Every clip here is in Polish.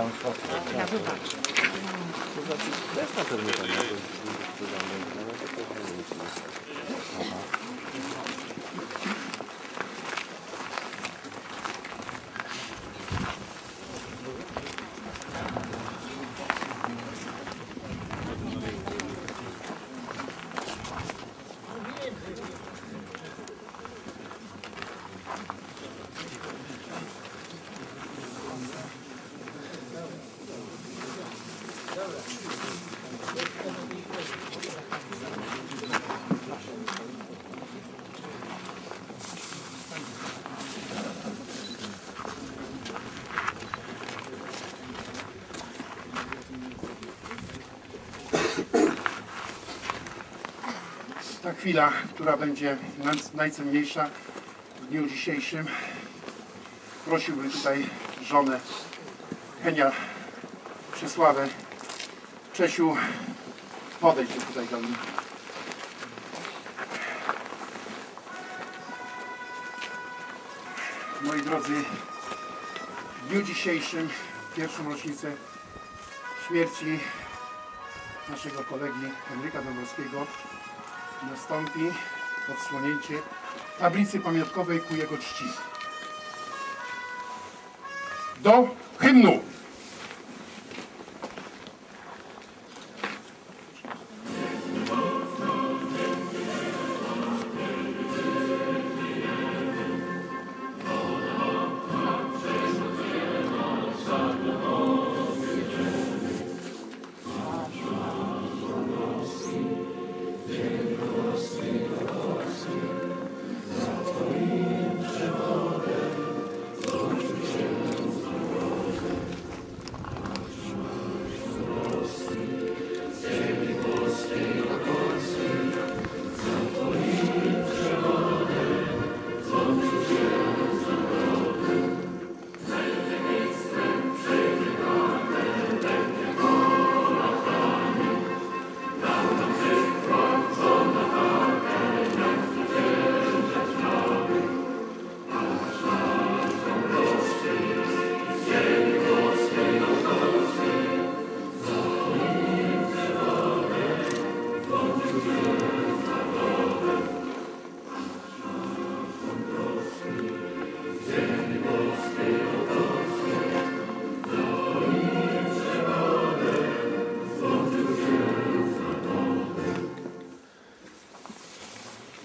tam Ja zobaczę. To jest na pewno tam. Ta chwila, która będzie naj- najcenniejsza w dniu dzisiejszym, prosiłbym tutaj żonę Henia Przesławę. Czesiu, podejdź tu tutaj do mnie. Moi drodzy, w dniu dzisiejszym, w pierwszą rocznicę śmierci naszego kolegi Henryka Dąbrowskiego, nastąpi odsłonięcie tablicy pamiątkowej ku jego czci. Do hymnu!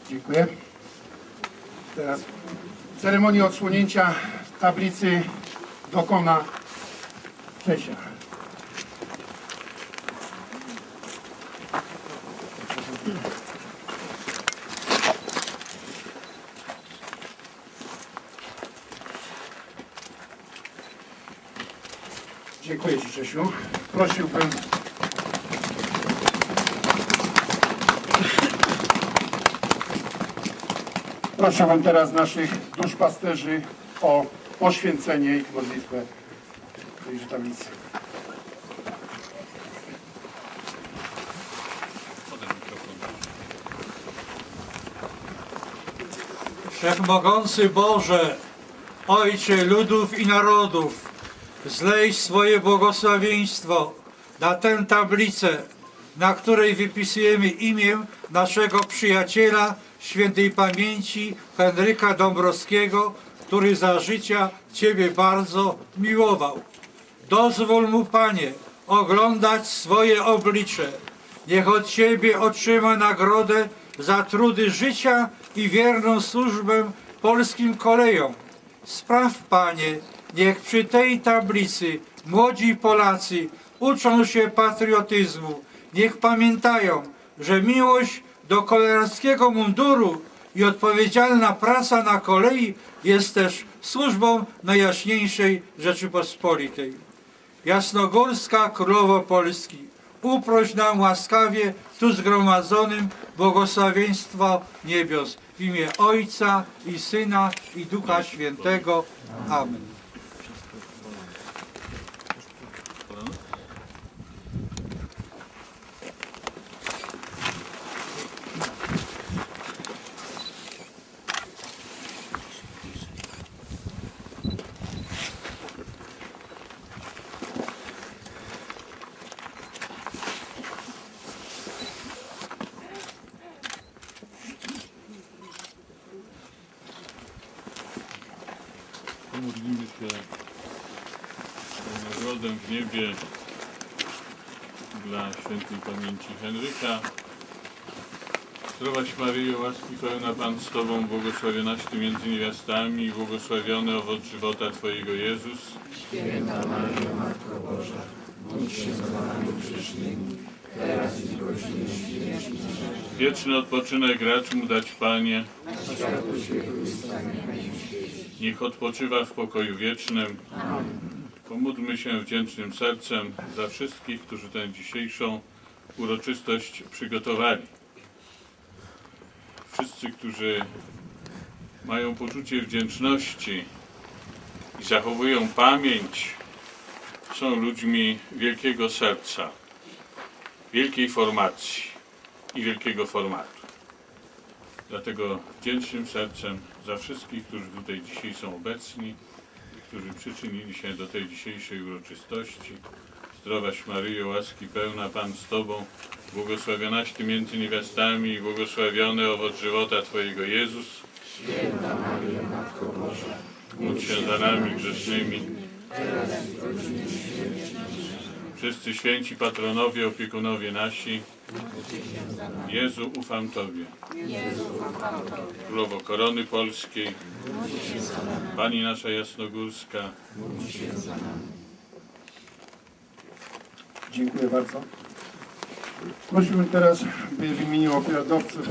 Dziękuję. Teraz ceremonię odsłonięcia tablicy dokona Czesia. Dziękuję Ci Czesiu. Prosiłbym Proszę teraz naszych duszpasterzy o poświęcenie i modlitwę tejże tablicy. Wszechmogący Boże, Ojcze ludów i narodów, zlej swoje błogosławieństwo na tę tablicę, na której wypisujemy imię naszego przyjaciela świętej pamięci Henryka Dąbrowskiego, który za życia Ciebie bardzo miłował. Dozwól mu, Panie, oglądać swoje oblicze. Niech od Ciebie otrzyma nagrodę za trudy życia i wierną służbę polskim kolejom. Spraw, Panie, niech przy tej tablicy młodzi Polacy uczą się patriotyzmu. Niech pamiętają, że miłość do kolarskiego munduru i odpowiedzialna praca na kolei jest też służbą Najjaśniejszej Rzeczypospolitej. Jasnogórska Królowo Polski, uproś nam łaskawie tu zgromadzonym błogosławieństwo niebios w imię Ojca i Syna i Ducha Świętego. Amen. Pomodlimy się w niebie dla świętej pamięci Henryka. Zdrowaś Maryjo, łaski pełna Pan z Tobą, błogosławionaś Ty między niewiastami i błogosławiony owoc żywota Twojego Jezus. Wieczny odpoczynek racz mu dać, Panie. Niech odpoczywa w pokoju wiecznym. Pomódlmy się wdzięcznym sercem za wszystkich, którzy tę dzisiejszą uroczystość przygotowali. Wszyscy, którzy mają poczucie wdzięczności i zachowują pamięć, są ludźmi wielkiego serca, wielkiej formacji i wielkiego formatu. Dlatego wdzięcznym sercem za wszystkich, którzy tutaj dzisiaj są obecni, którzy przyczynili się do tej dzisiejszej uroczystości. Zdrowaś Maryjo, łaski pełna Pan z Tobą, błogosławionaś Ty między niewiastami i błogosławiony owoc żywota Twojego Jezus. Święta Maryjo, Matko Boża, módl się za nami grzesznymi, wszyscy święci patronowie, opiekunowie nasi. Jezu, ufam Tobie. Królowo Korony Polskiej, Pani nasza Jasnogórska, Dziękuję bardzo. Prosiłbym teraz, by w imieniu ofiarodawców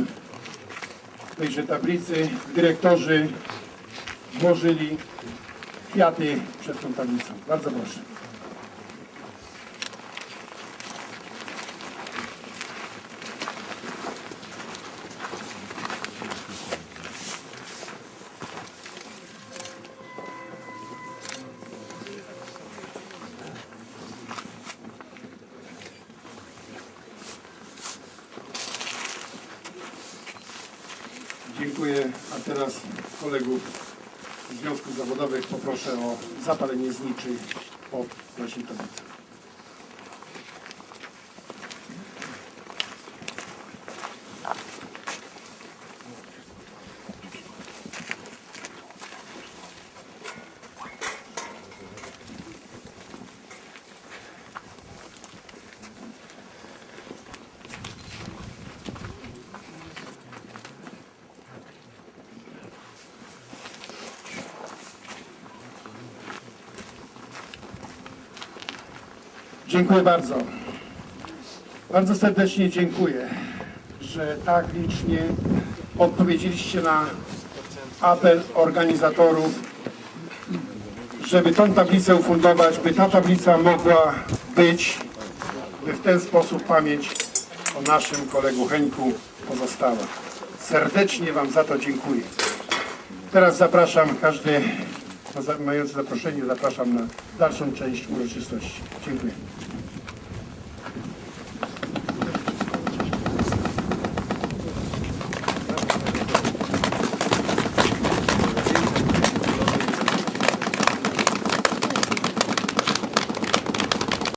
tejże tablicy dyrektorzy włożyli kwiaty przed tą tablicą. Bardzo proszę. Dziękuję. A teraz kolegów związków zawodowych poproszę o zapalenie zniczy pod właśnie tablicą. Dziękuję bardzo. Bardzo serdecznie dziękuję, że tak licznie odpowiedzieliście na apel organizatorów, żeby tą tablicę ufundować, by ta tablica mogła być, by w ten sposób pamięć o naszym kolegu Heńku pozostała. Serdecznie Wam za to dziękuję. Teraz zapraszam każdy mający zaproszenie, zapraszam na dalszą część uroczystości. Dziękuję.